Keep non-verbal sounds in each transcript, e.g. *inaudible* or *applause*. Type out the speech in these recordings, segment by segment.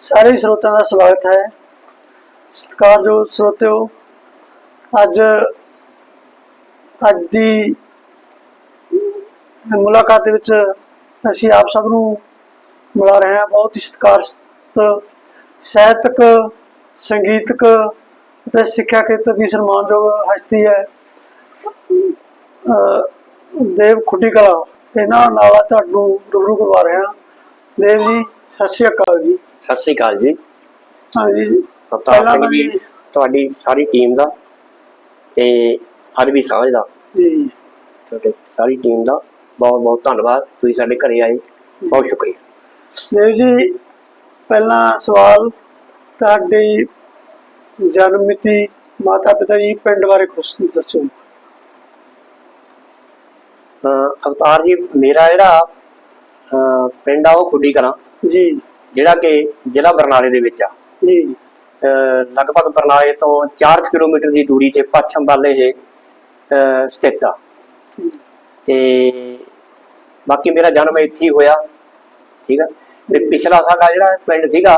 ਸਾਰੇ ਸਰੋਤਿਆਂ ਦਾ ਸਵਾਗਤ ਹੈ। ਸਤਿਕਾਰਯੋਗ ਸਰੋਤਿਓ, ਅੱਜ ਅੱਜ ਦੀ ਮੁਲਾਕਾਤ ਦੇ ਵਿੱਚ ਅਸੀਂ ਆਪ ਸਭ ਨੂੰ ਮਿਲਾ ਰਹੇ ਹਾਂ। ਬਹੁਤ ਹੀ ਸਤਿਕਾਰਤ ਸਾਹਿਤਕ, ਸੰਗੀਤਕ ਅਤੇ ਸਿੱਖਿਆ ਖੇਤਰ ਦੀ ਸਨਮਾਨਯੋਗ ਹਸਤੀ ਹੈ ਦੇਵ ਖੁੱਡੀ ਕਲਾ ਇਹਨਾਂ ਨਾਲ ਤੁਹਾਨੂੰ ਰੂਬਰੂ ਕਰਵਾ ਰਹੇ ਹਾਂ। ਦੇਵ ਜੀ ਸਤਿ ਸ਼੍ਰੀ ਅਕਾਲ ਜੀ। ਸਤਿ ਸ੍ਰੀ ਅਕਾਲ ਜੀ। ਹਾਂਜੀ ਸਿੰਘ ਜੀ ਤੁਹਾਡੀ ਸਾਰੀ ਟੀਮ ਦਾ ਤੇ ਅਦਬੀ ਸਾਂਝ ਦਾ ਜੀ। ਤੁਹਾਡੇ ਸਾਰੀ ਟੀਮ ਦਾ ਬਹੁਤ ਬਹੁਤ ਧੰਨਵਾਦ। ਤੁਸੀਂ ਸਾਡੇ ਘਰੇ ਆਏ। ਬਹੁਤ ਸ਼ੁਕਰੀਆ। ਦੇਵ ਜੀ ਪਹਿਲਾ ਸਵਾਲ ਤੁਹਾਡੀ ਜਨਮ ਮਿਤੀ ਮਾਤਾ ਪਿਤਾ ਜੀ ਪਿੰਡ ਬਾਰੇ ਕੁਝ ਦੱਸੋ। ਅਵਤਾਰ ਜੀ ਮੇਰਾ ਜਿਹੜਾ ਪਿੰਡ ਆ ਉਹ ਖੁੱਡੀ ਕਲਾਂ। ਜੀ। ਜਿਹੜਾ ਕਿ ਜ਼ਿਲ੍ਹਾ ਬਰਨਾਲੇ ਦੇ ਵਿੱਚ ਆ। ਜੀ। ਲਗਭਗ ਬਰਨਾਲੇ ਤੋਂ 4 ਕਿਲੋਮੀਟਰ ਦੀ ਦੂਰੀ ਤੇ ਪੱਛਮ ਵੱਲ ਇਹ ਸਥਿਤ ਆ। ਤੇ ਬਾਕੀ ਮੇਰਾ ਜਨਮ ਇੱਥੇ ਹੀ ਹੋਇਆ। ਠੀਕ ਆ? ਤੇ ਪਿਛਲਾ ਸਾਡਾ ਜਿਹੜਾ ਪਿੰਡ ਸੀਗਾ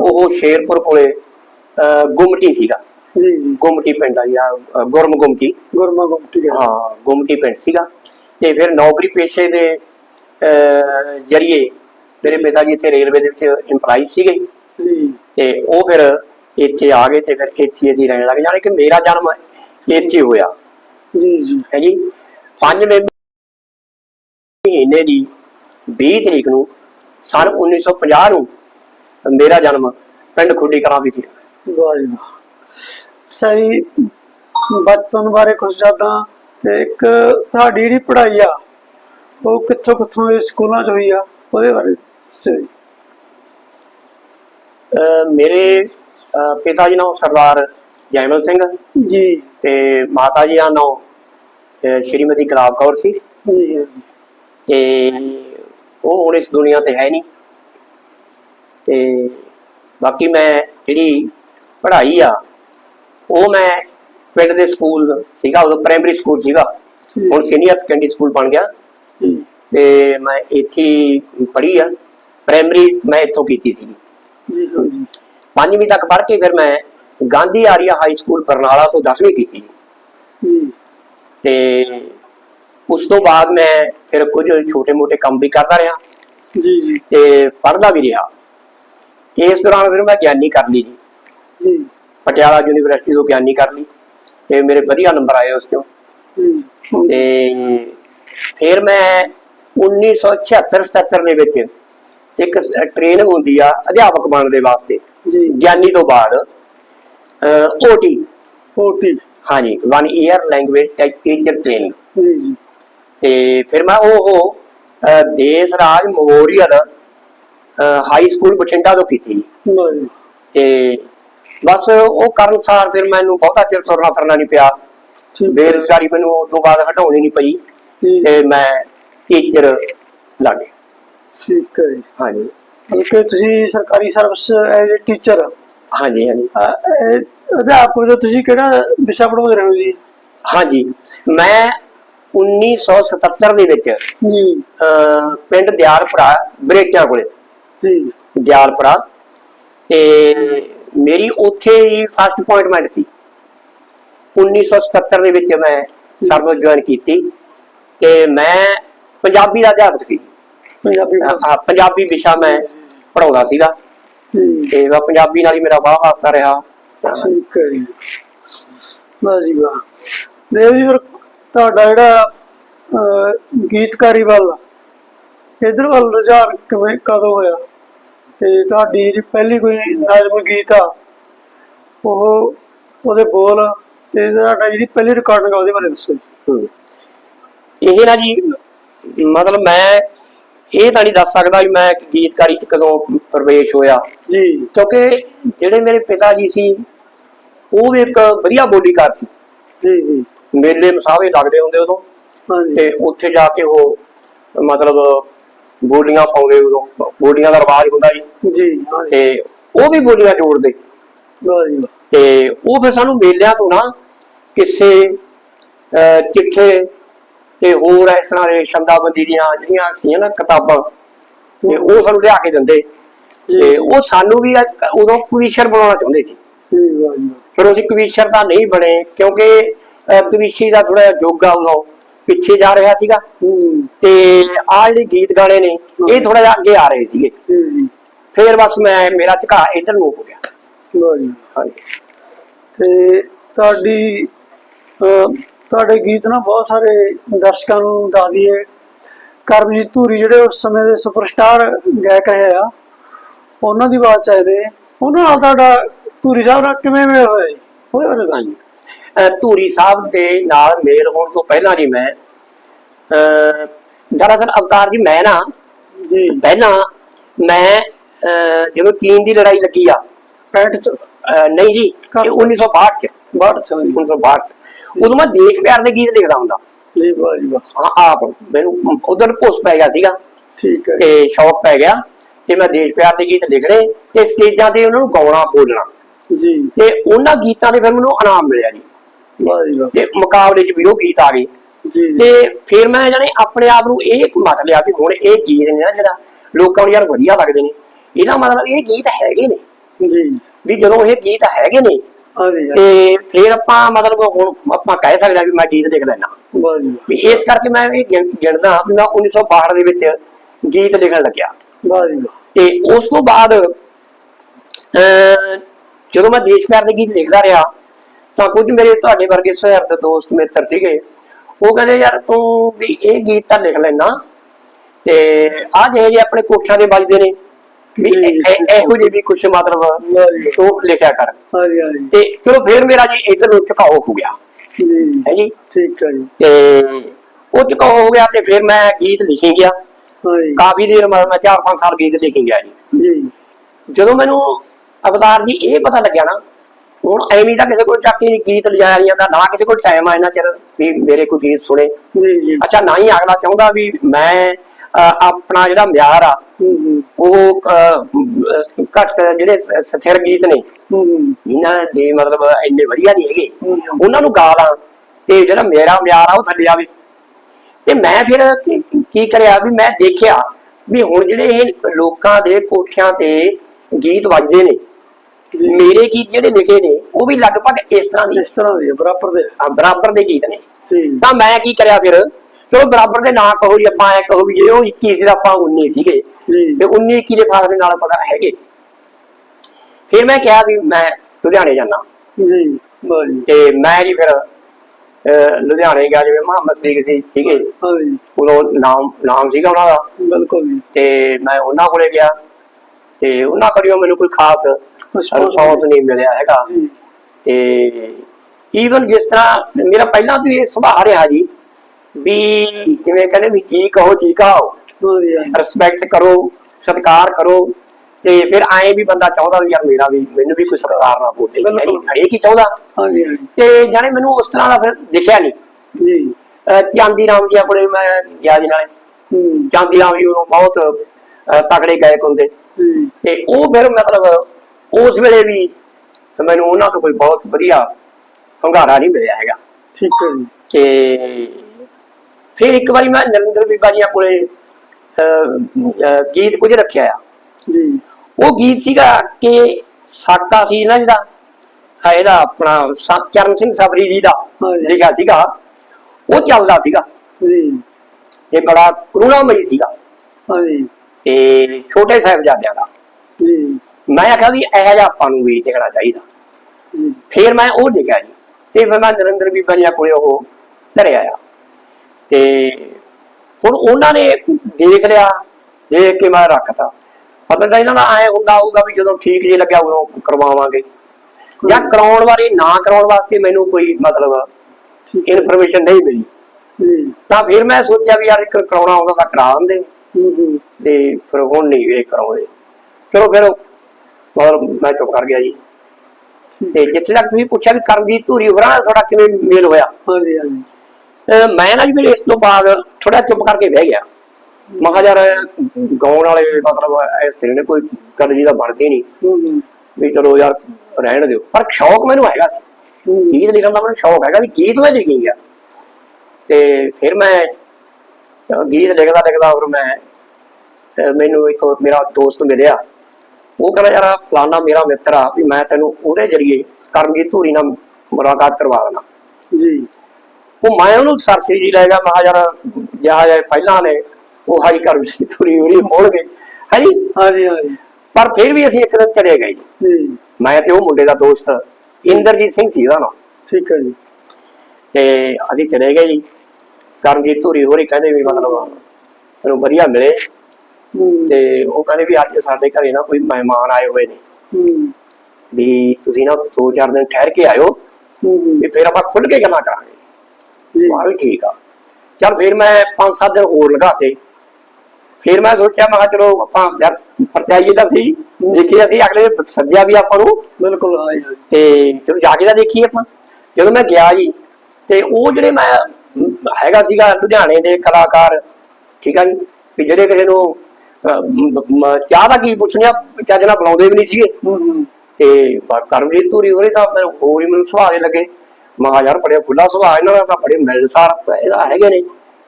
ਉਹ ਸ਼ੇਰਪੁਰ ਕੋਲੇ ਗੁਮਟੀ ਸੀਗਾ। ਜੀ ਗੁਮਟੀ ਪਿੰਡ ਆ ਜਾਂ ਗੁਰਮ ਗੁਮਟੀ। ਗੁਰਮਾ ਗੁਮਟੀ ਹੈ ਗੁਮਟੀ ਪਿੰਡ ਸੀਗਾ। ਤੇ ਫਿਰ ਨੌਕਰੀ ਪੇਸ਼ੇ ਦੇ ਜਰੀਏ ਮੇਰੇ ਪਿਤਾ ਜੀ ਇੱਥੇ ਰੇਲਵੇ ਦੇ ਵਿੱਚ EMPLOYE ਸੀਗੇ। ਜੀ। ਤੇ ਉਹ ਫਿਰ ਇੱਥੇ ਆ ਗਏ ਤੇ ਫਿਰ ਇੱਥੇ ਅਸੀਂ ਰਹਿਣ ਲੱਗ ਜਾਣੇ ਕਿ ਮੇਰਾ ਜਨਮ ਇੱਥੇ ਹੋਇਆ। ਜੀ ਜੀ। ਹੈ ਜੀ? ਪੰਜਵੇਂ ਮਹੀਨੇ ਦੀ 20 ਤਰੀਕ ਨੂੰ ਸਨ 1950 ਨੂੰ ਮੇਰਾ ਜਨਮ ਪਿੰਡ ਖੁੱਡੀ ਕਲਾਂ ਵਿਖੇ। ਵਾਹ ਜੀ ਵਾਹ। ਸਹੀ। ਬਚਪਨ ਬਾਰੇ ਕੁਝ ਯਾਦਾਂ ਤੇ ਇੱਕ ਤੁਹਾਡੀ ਜਿਹੜੀ ਪੜ੍ਹਾਈ ਆ ਉਹ ਕਿੱਥੋਂ ਕਿੱਥੋਂ ਦੇ ਸਕੂਲਾਂ ਚ ਹੋਈ ਆ ਉਹਦੇ ਬਾਰੇ ਦੱਸੋ ਜੀ। ਅਹ ਮੇਰੇ ਪਿਤਾ ਜੀ ਨਾਮ ਸਰਦਾਰ ਜੈਮਲ ਸਿੰਘ ਜੀ। ਤੇ ਮਾਤਾ ਜੀ ਦਾ ਨਾਮ ਸ਼੍ਰੀਮਤੀ ਗੁਲਾਬ ਕੌਰ ਸੀ। ਜੀ ਤੇ ਉਹ ਹੁਣ ਇਸ ਦੁਨੀਆ ਤੇ ਹੈ ਨਹੀਂ। ਤੇ ਬਾਕੀ ਮੈਂ ਜਿਹੜੀ ਪੜ੍ਹਾਈ ਆ ਉਹ ਮੈਂ ਪਿੰਡ ਦੇ ਸਕੂਲ ਸੀਗਾ ਉਦੋਂ ਪ੍ਰਾਇਮਰੀ ਸਕੂਲ ਸੀਗਾ। ਹੁਣ ਸੀਨੀਅਰ ਸੈਕੰਡਰੀ ਸਕੂਲ ਬਣ ਗਿਆ। ਤੇ ਮੈਂ ਇੱਥੇ ਪੜ੍ਹੀ ਆ। ਪ੍ਰਾਇਮਰੀ ਮੈਂ ਇੱਥੋਂ ਕੀਤੀ ਸੀ ਜੀ ਪੰਜਵੀਂ ਤੱਕ ਪੜ੍ਹ ਕੇ ਫਿਰ ਮੈਂ ਗਾਂਧੀ ਆਰੀਆ ਹਾਈ ਸਕੂਲ ਬਰਨਾਲਾ ਤੋਂ 10ਵੀਂ ਕੀਤੀ। ਜੀ। ਤੇ ਉਸ ਤੋਂ ਬਾਅਦ ਮੈਂ ਫਿਰ ਕੁਝ ਛੋਟੇ-ਮੋਟੇ ਕੰਮ ਵੀ ਕਰਦਾ ਰਿਹਾ। ਜੀ ਜੀ। ਤੇ ਪੜ੍ਹਦਾ ਵੀ ਰਿਹਾ। ਇਸ ਦੌਰਾਨ ਫਿਰ ਮੈਂ ਗਿਆਨੀ ਕਰ ਲਈ ਜੀ। ਜੀ। ਪਟਿਆਲਾ ਯੂਨੀਵਰਸਿਟੀ ਤੋਂ ਗਿਆਨੀ ਕਰ ਲਈ। ਤੇ ਮੇਰੇ ਵਧੀਆ ਨੰਬਰ ਆਏ ਉਸ ਤੋਂ। ਤੇ ਫਿਰ ਮੈਂ 1976-77 ਦੇ ਵਿੱਚ ਇੱਕ ਟ੍ਰੇਨਿੰਗ ਹੁੰਦੀ ਆ ਅਧਿਆਪਕ ਬਣਨ ਦੇ ਵਾਸਤੇ ਜੀ। ਗਿਆਨੀ ਤੋਂ ਬਾਅਦ ਓਟੀ ਓਟੀ ਹਾਂਜੀ 1 ਇਅਰ ਲੈਂਗੁਏਜ ਟੀਚਰ ਟ੍ਰੇਨਿੰਗ ਜੀ ਜੀ। ਤੇ ਫਿਰ ਮੈਂ ਉਹ Des Raj memorial high school Bathinda ਤੋਂ ਕੀਤੀ। ਤੇ ਬਸ ਉਹ ਕਰਨ ਸਾਰ ਫਿਰ ਮੈਨੂੰ ਬਹੁਤਾ ਚਿਰ ਤੁਰਨਾ ਫਿਰਨਾ ਨਹੀਂ ਪਿਆ। ਬੇਰੁਜ਼ਗਾਰੀ ਮੈਨੂੰ ਉਸ ਤੋਂ ਬਾਅਦ ਹਟਾਉਣੀ ਨਹੀਂ ਪਈ। ਤੇ ਮੈਂ ਟੀਚਰ ਲੱਗ ਗਿਆ। ਠੀਕ ਹੈ ਜੀ। ਹਾਂਜੀ। ਬਲਕਿ ਤੁਸੀਂ ਸਰਕਾਰੀ ਸਰਵਿਸ ਐਜ਼ ਅ ਟੀਚਰ ਹਾਂਜੀ ਹਾਂਜੀ। ਅਧਿਆਪਕ ਜੋ ਤੁਸੀਂ ਕਿਹੜਾ ਵਿਸ਼ਾ ਪੜ੍ਹਾਉਂਦੇ ਰਹੇ ਹੋ ਜੀ? ਹਾਂਜੀ। ਮੈਂ 1977 ਦੇ ਵਿੱਚ ਜੀ। ਪਿੰਡ ਦਿਆਲਪੁਰਾ ਬਰੇਟਿਆਂ ਕੋਲੇ। ਜੀ। ਦਿਆਲਪੁਰਾ। ਤੇ ਮੇਰੀ ਉੱਥੇ ਹੀ ਫਸਟ ਅਪਾਇੰਟਮੈਂਟ ਸੀ। 1977 ਦੇ ਵਿੱਚ ਮੈਂ ਸਰਵਿਸ ਜੁਆਇਨ ਕੀਤੀ। ਤੇ ਮੈਂ ਪੰਜਾਬੀ ਦਾ ਅਧਿਆਪਕ ਸੀ। ਪੰਜਾਬੀ ਅਹ, ਹਾਂ, ਪੰਜਾਬੀ ਵਿਸ਼ਾ ਮੈਂ ਪੜਾਉਂਦਾ ਸੀਗਾ। ਤੇ ਮੈਂ ਪੰਜਾਬੀ ਨਾਲ ਹੀ ਮੇਰਾ ਵਾਹ ਵਾਸਤਾ ਰਿਹਾ। ਠੀਕ ਹੈ ਜੀ। ਵਾਹ ਜੀ ਵਾਹ। ਦੇਵ ਜੀ ਫਿਰ ਤੁਹਾਡਾ ਜਿਹੜਾ ਅਹ, ਗੀਤਕਾਰੀ ਵੱਲ ਇਧਰ ਵੱਲ ਰੁਝਾਨ ਕਿਵੇਂ ਕਦੋਂ ਹੋਇਆ? ਤੇ ਤੁਹਾਡੀ ਜਿਹੜੀ ਪਹਿਲੀ ਕੋਈ ਨਜ਼ਮ ਗੀਤ ਆ ਉਹ ਉਹਦੇ ਬੋਲ ਤੇ ਤੁਹਾਡਾ ਜਿਹੜੀ ਪਹਿਲੀ ਰਿਕਾਰਡਿੰਗ ਆ ਉਹਦੇ ਬਾਰੇ ਦੱਸੋ। ਇਹ ਨਾ ਜੀ ਮਤਲਬ ਮੈਂ ਇਹ ਤਾਂ ਨਹੀਂ ਦੱਸ ਸਕਦਾ ਵੀ ਮੈਂ ਗੀਤਕਾਰੀ ਚ ਕਦੋਂ ਪ੍ਰਵੇਸ਼ ਹੋਇਆ। ਜੀ। ਕਿਉਂਕਿ ਜਿਹੜੇ ਮੇਰੇ ਪਿਤਾ ਜੀ ਸੀ ਉਹ ਵੀ ਇੱਕ ਵਧੀਆ ਬੋਲੀਕਾਰ ਸੀ। ਜੀ ਜੀ। ਮੇਲੇ ਮਸਾਵੇ ਲੱਗਦੇ ਹੁੰਦੇ ਉਦੋਂ। ਤੇ ਉੱਥੇ ਜਾ ਕੇ ਉਹ ਮਤਲਬ ਬੋਲੀਆਂ ਪਾਉਂਦੇ ਉਦੋਂ। ਬੋਲੀਆਂ ਦਾ ਰਿਵਾਜ ਹੁੰਦਾ ਜੀ। ਜੀ ਤੇ ਉਹ ਵੀ ਬੋਲੀਆਂ ਜੋੜਦੇ। ਤੇ ਉਹ ਫਿਰ ਸਾਨੂੰ ਮੇਲਿਆਂ ਤੋਂ ਨਾ ਕਿਸੇ ਚਿੱਠੇ ਤੇ ਹੋਰ ਇਸ ਤਰ੍ਹਾਂ ਦੇ ਸ਼ਬਦਾਬੰਦੀ ਦੀਆਂ ਜਿਹੜੀਆਂ ਸੀਗੀਆਂ ਨਾ ਕਿਤਾਬਾਂ ਤੇ ਉਹ ਸਾਨੂੰ ਲਿਆ ਕੇ ਦਿੰਦੇ। ਤੇ ਉਹ ਸਾਨੂੰ ਵੀ ਅੱਜ ਉਦੋਂ ਕਵੀਸ਼ਰ ਬਣਾਉਣਾ ਚਾਹੁੰਦੇ ਸੀ। ਫਿਰ ਅਸੀਂ ਕਵੀਸ਼ਰ ਤਾਂ ਨਹੀਂ ਬਣੇ ਕਿਉਂਕਿ ਕਵੀਸ਼ੀ ਦਾ ਥੋੜਾ ਜੋਗਾ ਉਦੋਂ ਪਿੱਛੇ ਜਾ ਰਿਹਾ ਸੀਗਾ। ਤੇ ਆ ਜਿਹੜੇ ਗੀਤ ਗਾਣੇ ਨੇ ਇਹ ਥੋੜਾ ਜਿਹਾ ਅੱਗੇ ਆ ਰਹੇ ਸੀਗੇ। ਜੀ ਜੀ। ਫਿਰ ਬਸ ਮੈਂ ਮੇਰਾ ਝੁਕਾ ਇੱਧਰ ਨੂੰ ਹੋ ਗਿਆ। ਵਾਹ ਜੀ। ਹਾਂਜੀ। ਤੇ ਤੁਹਾਡੀ ਤੁਹਾਡੇ ਗੀਤ ਨਾ ਬਹੁਤ ਸਾਰੇ ਦਰਸ਼ਕਾਂ ਨੂੰ ਦੱਸ ਦਈਏ। ਕਰਮਜੀਤ ਧੂਰੀ ਜਿਹੜੇ ਉਸ ਸਮੇਂ ਦੇ ਸੁਪਰਸਟਾਰ ਗਾਇਕ ਰਹੇ ਆ ਉਹਨਾਂ ਦੀ ਆਵਾਜ਼ ਚਾਹੀਦੇ ਉਹਨਾਂ ਨਾਲ ਤੁਹਾਡਾ ਧੂਰੀ ਸਾਹਿਬ ਨਾਲ ਕਿਵੇਂ ਮਿਲ ਹੋਇਆ ਜੀ? ਉਹਦੇ ਬਾਰੇ ਦੱਸੋ ਧੂਰੀ ਸਾਹਿਬ ਦੇ ਨਾਲ ਮੇਲ ਹੋਣ ਤੋਂ ਪਹਿਲਾਂ ਜੀ ਮੈਂ ਦਰਅਸਲ ਅਵਤਾਰ ਜੀ ਮੈਂ ਨਾ ਜੀ। ਪਹਿਲਾਂ ਮੈਂ ਜਦੋਂ ਚੀਨ ਦੀ ਲੜਾਈ ਲੱਗੀ ਆ 65 ਚ? ਅਹ, ਨਹੀਂ ਜੀ ਇਹ 1962 ਚ। 62 ਚ ਜੀ 1962 ਚ। ਉਦੋਂ ਮੈਂ ਦੇਸ਼ ਪਿਆਰ ਦੇ ਗੀਤ ਲਿਖਦਾ ਹੁੰਦਾ। ਜੀ ਵਾਹ ਜੀ ਵਾਹ। ਹਾਂ ਆਪ ਮੈਨੂੰ ਉਧਰ ਪੁੱਸ ਪੈ ਗਿਆ ਸੀਗਾ। ਠੀਕ ਹੈ ਤੇ ਸ਼ੌਕ ਪੈ ਗਿਆ ਤੇ ਮੈਂ ਦੇਸ਼ ਪਿਆਰ ਦੇ ਗੀਤ ਲਿਖਣੇ ਤੇ ਸਟੇਜਾਂ ਤੇ ਉਹਨਾਂ ਨੂੰ ਗਾਉਣਾ ਬੋਲਣਾ। ਜੀ। ਤੇ ਉਹਨਾਂ ਗੀਤਾਂ ਦੇ ਫਿਰ ਮੈਨੂੰ ਇਨਾਮ ਮਿਲਿਆ ਜੀ। ਵਾਹ ਜੀ ਵਾਹ। ਤੇ ਮੁਕਾਬਲੇ 'ਚ ਵੀ ਉਹ ਗੀਤ ਆ ਗਏ। ਜੀ। ਤੇ ਫਿਰ ਮੈਂ ਜਾਨੇ ਆਪਣੇ ਆਪ ਨੂੰ ਇਹ ਮਤ ਲਿਆ ਵੀ ਹੁਣ ਇਹ ਗੀਤ ਨੇ ਨਾ ਜਿਹੜਾ ਲੋਕਾਂ ਨੂੰ ਯਾਰ ਵਧੀਆ ਲੱਗਦੇ ਨੇ। ਇਹਦਾ ਮਤਲਬ ਇਹ ਗੀਤ ਹੈਗੇ ਨੇ। ਜੀ। ਵੀ ਜਦੋਂ ਇਹ ਗੀਤ ਹੈਗੇ ਨੇ ਤੇ ਫਿਰ ਆਪਾਂ ਮਤਲਬ ਹੁਣ ਆਪਾਂ ਕਹਿ ਸਕਦੇ ਆ ਵੀ ਮੈਂ ਗੀਤ ਲਿਖ ਲੈਣਾ ਵਾਹ ਜੀ ਵੀ ਇਸ ਕਰਕੇ ਮੈਂ ਇਹ ਗਿਣ- ਗਿਣਦਾ ਮੈਂ 1962 ਦੇ ਵਿੱਚ ਗੀਤ ਲਿਖਣ ਲੱਗਿਆ। ਜੀ ਤੇ ਉਸ ਤੋਂ ਬਾਅਦ ਜਦੋਂ ਮੈਂ ਦੇਸ਼ ਪਿਆਰ ਦੇ ਗੀਤ ਲਿਖਦਾ ਰਿਹਾ ਤਾਂ ਕੁਝ ਮੇਰੇ ਤੁਹਾਡੇ ਵਰਗੇ ਸਹਿਰਦ ਦੋਸਤ ਮਿੱਤਰ ਸੀਗੇ। ਉਹ ਕਹਿੰਦੇ ਯਾਰ ਤੂੰ ਵੀ ਇਹ ਗੀਤ ਤਾਂ ਲਿਖ ਲੈਣਾ ਤੇ ਆ ਜਿਹੇ ਜਿਹੇ ਆਪਣੇ ਕੋਠਾਂ ਦੇ ਵੱਜਦੇ ਨੇ। ਵੀ ਇਹ- ਇਹ- ਇਹੋ ਜਿਹੇ ਵੀ ਕੁਝ ਮਤਲਬ ਵਾਹ ਜੀ ਤੂੰ ਲਿਖਿਆ ਕਰ। ਹਾਂ ਜੀ ਹਾਂ ਜੀ ਤੇ ਚਲੋ ਫਿਰ ਮੇਰਾ ਜੀ ਇਧਰ ਨੂੰ ਝੁਕਾਓ ਹੋ ਗਿਆ। ਜੀ। ਹੈ ਜੀ? ਠੀਕ ਹੈ ਜੀ। ਤੇ ਉਹ ਝੁਕਾਓ ਹੋ ਗਿਆ ਤੇ ਫਿਰ ਮੈਂ ਗੀਤ ਲਿਖੀ ਗਿਆ ਹਾਂ ਜੀ ਕਾਫੀ ਦੇਰ ਮੈਂ ਮੈਂ 4-5 ਸਾਲ ਗੀਤ ਲਿਖੀ ਗਿਆ ਜੀ। ਜੀ। ਜਦੋਂ ਮੈਨੂੰ ਅਵਤਾਰ ਜੀ ਇਹ ਪਤਾ ਲੱਗਿਆ ਨਾ ਹੁਣ ਐਵੇਂ ਤਾਂ ਕਿਸੇ ਕੋਲ ਚੱਕ ਕੇ ਗੀਤ ਲਿਜਾਇਆ ਨਹੀਂ ਜਾਂਦਾ ਨਾ ਕਿਸੇ ਕੋਲ ਟਾਈਮ ਆ ਇੰਨਾ ਚਿਰ ਵੀ ਮੇਰੇ ਕੋਈ ਗੀਤ ਸੁਣੇ। ਜੀ ਜੀ। ਅੱਛਾ ਨਾ ਹੀ ਅਗਲਾ ਚਾਹੁੰਦਾ ਵੀ ਮੈਂ ਆਪਣਾ ਜਿਹੜਾ ਮਿਆਰ ਆ ਉਹ ਘੱਟ ਜਿਹੜੇ ਸਥਿਰ ਗੀਤ ਨੇ ਜਿਨ੍ਹਾਂ ਦੇ ਮਤਲਬ ਇੰਨੇ ਵਧੀਆ ਨਹੀਂ ਹੈਗੇ। ਉਹਨਾਂ ਨੂੰ ਗਾ ਲਾਂ ਤੇ ਜਿਹੜਾ ਮੇਰਾ ਮਿਆਰ ਆ ਉਹ ਥੱਲੇ ਆਵੇ। ਤੇ ਮੈਂ ਫਿਰ ਕੀ- ਕਰਿਆ ਵੀ ਮੈਂ ਦੇਖਿਆ ਵੀ ਹੁਣ ਜਿਹੜੇ ਇਹ ਲੋਕਾਂ ਦੇ ਕੋਠਿਆਂ ਤੇ ਗੀਤ ਵੱਜਦੇ ਨੇ ਮੇਰੇ ਗੀਤ ਜਿਹੜੇ ਲਿਖੇ ਨੇ ਉਹ ਵੀ ਲਗਭਗ ਇਸ ਤਰ੍ਹਾਂ ਦੀ। ਇਸ ਤਰ੍ਹਾਂ ਦੀ ਹੈ, ਬਰਾਬਰ ਦੇ ਆ, ਬਰਾਬਰ ਦੇ ਗੀਤ ਨੇ। ਤਾਂ ਮੈਂ ਕੀ ਕਰਿਆ ਫਿਰ? ਚਲੋ ਬਰਾਬਰ ਦੇ ਨਾ ਕਹੋ ਜੀ ਆਪਾਂ ਐ ਕਹੋ ਵੀ ਜੇ ਉਹ 21 ਸੀ ਤਾਂ ਆਪਾਂ 19 ਸੀਗੇ। ਤੇ 19 21 ਦੇ ਫ਼ਰਕ ਦੇ ਨਾਲ ਪਤਾ ਹੈਗੇ ਸੀ। ਫਿਰ ਮੈਂ ਕਿਹਾ ਵੀ ਮੈਂ ਲੁਧਿਆਣੇ ਜਾਣਾ ਜੀ। ਤੇ ਮੈਂ ਜੀ ਫਿਰ ਲੁਧਿਆਣੇ ਗਿਆ ਜਿਵੇਂ ਮੁਹੰਮਦ ਸੀਗ ਸੀ ਸੀਗੇ। ਉਦੋਂ ਨਾਮ ਨਾਮ ਸੀਗਾ ਉਹਨਾਂ ਦਾ। ਬਿਲਕੁਲ ਜੀ। ਤੇ ਮੈਂ ਉਹਨਾਂ ਕੋਲੇ ਗਿਆ। ਤੇ ਉਹਨਾਂ ਕੋਲੋਂ ਮੈਨੂੰ ਕੋਈ ਖਾਸ ਰਿਸਪੌਂਸ ਨਹੀਂ ਮਿਲਿਆ ਹੈਗਾ। ਤੇ ਈਵਨ ਜਿਸ ਤਰ੍ਹਾਂ ਮੇਰਾ ਪਹਿਲਾਂ ਤੋਂ ਇਹ ਸੁਭਾਅ ਰਿਹਾ ਜੀ। ਵੀ ਜਿਵੇਂ ਕਹਿੰਦੇ ਵੀ ਜੀ ਕਹੋ ਜੀ ਕਹੋ ਹਾਂ ਜੀ ਹਾਂ ਜੀ, ਰਿਸਪੈਕਟ ਕਰੋ ਸਤਿਕਾਰ ਕਰੋ ਤੇ ਫਿਰ ਐਂ ਵੀ ਬੰਦਾ ਚਾਹੁੰਦਾ ਵੀ ਯਾਰ ਮੇਰਾ ਵੀ ਮੈਨੂੰ ਵੀ ਕੋਈ ਸਤਿਕਾਰ ਨਾ ਬੋਲੇ ਬਿਲਕੁਲ। ਹਰੇਕ ਹੀ ਚਾਹੁੰਦਾ। ਤੇ ਜਾਣੇ ਮੈਨੂੰ ਉਸ ਤਰ੍ਹਾਂ ਦਾ ਫਿਰ ਦਿਖਿਆ ਨਹੀਂ। ਜੀ। ਚਾਂਦੀ ਰਾਮ ਜੀ ਕੋਲੇ ਮੈਂ ਗਿਆ ਜੀ ਨਾਲੇ। ਚਾਂਦੀ ਰਾਮ ਜੀ ਉਦੋਂ ਬਹੁਤ ਤਕੜੇ ਗਾਇਕ ਹੁੰਦੇ। ਤੇ ਉਹ ਫਿਰ ਮਤਲਬ ਉਸ ਵੇਲੇ ਵੀ ਮੈਨੂੰ ਉਹਨਾਂ ਤੋਂ ਕੋਈ ਬਹੁਤ ਵਧੀਆ ਹੰਗਾਰਾ ਨਹੀਂ ਮਿਲਿਆ ਹੈਗਾ। ਠੀਕ ਹੈ ਜੀ। ਤੇ ਫਿਰ ਇੱਕ ਵਾਰੀ ਮੈਂ ਨਰਿੰਦਰ ਬੀਬਾ ਜੀਆਂ ਕੋਲੇ ਗੀਤ ਕੁਝ ਰੱਖਿਆ ਆ। ਜੀ। ਉਹ ਗੀਤ ਸੀਗਾ ਕਿ ਸਾਕਾ ਸੀ ਨਾ ਜਿਹਦਾ ਇਹਦਾ ਆਪਣਾ ਚਰਨ ਸਿੰਘ ਸਬਰੀ ਜੀ ਦਾ। ਲਿਖਿਆ ਸੀਗਾ। ਉਹ ਚੱਲਦਾ ਸੀਗਾ। ਜੀ। ਤੇ ਬੜਾ ਕਰੁਣਾਮਈ ਸੀਗਾ। ਤੇ ਛੋਟੇ ਸਾਹਿਬਜ਼ਾਦਿਆਂ ਦਾ। ਜੀ। ਮੈਂ ਆਖਿਆ ਵੀ ਇਹੋ ਜਿਹਾ ਆਪਾਂ ਨੂੰ ਵੀ ਲਿਖਣਾ ਚਾਹੀਦਾ। ਫਿਰ ਮੈਂ ਉਹ ਲਿਖਿਆ ਜੀ। ਤੇ ਫਿਰ ਮੈਂ ਨਰਿੰਦਰ ਬੀਬਾ ਜੀ ਕੋਲੇ ਉਹ ਧਰਿਆ ਆ। ਤੇ ਹੁਣ ਉਹਨਾਂ ਨੇ ਦੇਖ ਲਿਆ ਦੇਖ ਕੇ ਮੈਂ ਰੱਖਤਾ। ਪਤਾ ਤਾਂ ਇਹਨਾਂ ਦਾ ਐ ਹੁੰਦਾ ਹੋਊਗਾ ਵੀ ਜਦੋਂ ਠੀਕ ਜੇ ਲੱਗਿਆ ਉਦੋਂ ਕਰਵਾਵਾਂਗੇ। ਜਾਂ ਕਰਾਉਣ ਵਾਲੇ ਨਾ ਕਰਾਉਣ ਵਾਸਤੇ ਮੈਨੂੰ ਕੋਈ ਮਤਲਬ ਇਨਫੋਰਮੇਸ਼ਨ ਨਹੀਂ ਮਿਲੀ। ਤਾਂ ਫਿਰ ਮੈਂ ਸੋਚਿਆ ਵੀ ਯਾਰ ਇੱਕ ਕਰਾਉਣਾ ਹੁੰਦਾ ਤਾਂ ਕਰਾ ਦਿੰਦੇ। ਹੂੰ ਹੂੰ। ਤੇ ਫਿਰ ਹੁਣ ਨਹੀਂ ਇਹ ਕਰਾਉਂਦੇ। ਚਲੋ ਫਿਰ ਮੈਂ ਚੁੱਪ ਕਰ ਗਿਆ ਜੀ। ਤੇ ਜਿੱਥੇ ਤੱਕ ਤੁਸੀਂ ਪੁੱਛਿਆ ਵੀ ਕਰਮਜੀਤ ਧੂਰੀ ਹੋਰਾਂ ਨਾਲ ਤੁਹਾਡਾ ਕਿਵੇਂ ਮੇਲ ਹੋਇਆ? ਹਾਂ ਜੀ ਹਾਂ ਜੀ ਅਹ ਮੈਂ ਨਾ ਜੀ ਇਸ ਤੋਂ ਬਾਅਦ ਥੋੜਾ ਚੁੱਪ ਕਰਕੇ ਬਹਿ ਗਿਆ। ਮੈਂ ਕਿਹਾ ਯਾਰ ਗਾਉਣ ਵਾਲੇ ਮਤਲਬ ਇਸ ਤਰ੍ਹਾਂ ਨੇ ਕੋਈ ਗੱਲ ਜੀ ਦਾ ਬਣਦੀ ਨਹੀਂ। ਵੀ ਚਲੋ ਯਾਰ ਰਹਿਣ ਦਿਓ। ਪਰ ਸ਼ੌਕ ਮੈਨੂੰ ਹੈਗਾ ਸੀ। ਗੀਤ ਲਿਖਣ ਦਾ ਮੈਨੂੰ ਸ਼ੌਕ ਹੈਗਾ ਵੀ ਗੀਤ ਮੈਂ ਲਿਖੀ ਗਿਆ ਤੇ ਫਿਰ ਮੈਂ ਗੀਤ ਲਿਖਦਾ ਲਿਖਦਾ ਫਿਰ ਮੈਂ ਮੈਨੂੰ ਇੱਕ ਮੇਰਾ ਦੋਸਤ ਮਿਲਿਆ। ਉਹ ਕਹਿੰਦਾ ਯਾਰ ਫਲਾਨਾ ਮੇਰਾ ਮਿੱਤਰ ਆ ਵੀ ਮੈਂ ਤੈਨੂੰ ਉਹਦੇ ਜਰੀਏ ਕਰਮਜੀਤ ਧੂਰੀ ਨਾਲ ਮੁਲਾਕਾਤ ਕਰਵਾ ਦੇਣਾ। ਜੀ। ਉਹ ਮੈਂ ਉਹਨੂੰ ਸਰਸੀ ਜੀ ਲੈ ਗਿਆ ਮੈਂ ਕਿਹਾ ਯਾਰ ਜਿਹਾ ਜਿਹਾ ਪਹਿਲਾਂ ਨੇ ਉਹ ਹਾਈ ਕਰਮਜੀਤ ਧੂਰੀ ਉਰੀ ਹੋਣਗੇ ਹੈ ਜੀ? ਹਾਂਜੀ ਹਾਂਜੀ। ਪਰ ਫਿਰ ਵੀ ਅਸੀਂ ਇੱਕ ਦਿਨ ਚਲੇ ਗਏ ਜੀ। ਮੈਂ ਤੇ ਉਹ ਮੁੰਡੇ ਦਾ ਦੋਸਤ ਇੰਦਰਜੀਤ ਸਿੰਘ ਸੀ ਉਹਦਾ ਨਾਮ ਠੀਕ ਹੈ ਜੀ। ਤੇ ਅਸੀਂ ਚਲੇ ਗਏ ਜੀ। ਕਰਮਜੀਤ ਧੂਰੀ ਹੋਰੀ ਕਹਿੰਦੇ ਵੀ ਮਤਲਬ ਮੈਨੂੰ ਵਧੀਆ ਮਿਲੇ। ਤੇ ਉਹ ਕਹਿੰਦੇ ਵੀ ਅੱਜ ਸਾਡੇ ਘਰੇ ਨਾ ਕੋਈ ਮਹਿਮਾਨ ਆਏ ਹੋਏ ਨੇ। ਵੀ ਤੁਸੀਂ ਨਾ ਦੋ ਚਾਰ ਦਿਨ ਠਹਿਰ ਕੇ ਆਇਓ। ਵੀ ਫਿਰ ਆਪਾਂ ਖੁੱਲ ਕੇ ਗੱਲਾਂ ਕਰਾਂਗੇ। ਮੈਂ ਵੀ ਠੀਕ ਆ। ਚਲ ਫਿਰ ਮੈਂ ਪੰਜ ਸੱਤ ਦਿਨ ਹੋਰ ਲਗਾਤੇ ਫਿਰ ਮੈਂ ਸੋਚਿਆ ਮੈਂ ਕਿਹਾ ਚਲੋ ਆਪਾਂ ਯਾਰ ਪਰਚਾਈਏ ਤਾਂ ਸੀ ਦੇਖੀ ਅਸੀਂ ਅਗਲੇ ਸੱਜਿਆ ਵੀ ਆਪਾਂ ਨੂੰ। ਬਿਲਕੁਲ ਤੇ ਚਲੋ ਜਾ ਕੇ ਤਾਂ ਦੇਖੀ ਆਪਾਂ। ਜਦੋਂ ਮੈਂ ਗਿਆ ਜੀ ਤੇ ਉਹ ਜਿਹੜੇ ਮੈਂ ਹੈਗਾ ਸੀਗਾ ਲੁਧਿਆਣੇ ਦੇ ਕਲਾਕਾਰ ਠੀਕ ਆ ਜੀ ਵੀ ਜਿਹੜੇ ਕਿਸੇ ਨੂੰ ਚਾਹ ਦਾ ਕੀ ਪੁੱਛਣਿਆ ਚੱਜ ਨਾਲ ਬੁਲਾਉਂਦੇ ਵੀ ਨਹੀਂ ਸੀਗੇ। ਤੇ ਕਰਮਜੀਤ ਧੂਰੀ ਹੋਰੇ ਤਾਂ ਮੈਨੂੰ ਹੋਰ ਹੀ ਮੈਨੂੰ ਸੁਭਾਅ ਦੇ ਲੱਗੇ। ਮੈਂ ਕਿਹਾ ਯਾਰ ਬੜੇ ਖੁੱਲਾ ਸੁਭਾਅ ਇਹਨਾਂ ਦਾ ਤਾਂ ਬੜੇ ਮਿਲਣਸਾਰ ਇਹਦਾ ਹੈਗੇ ਨੇ।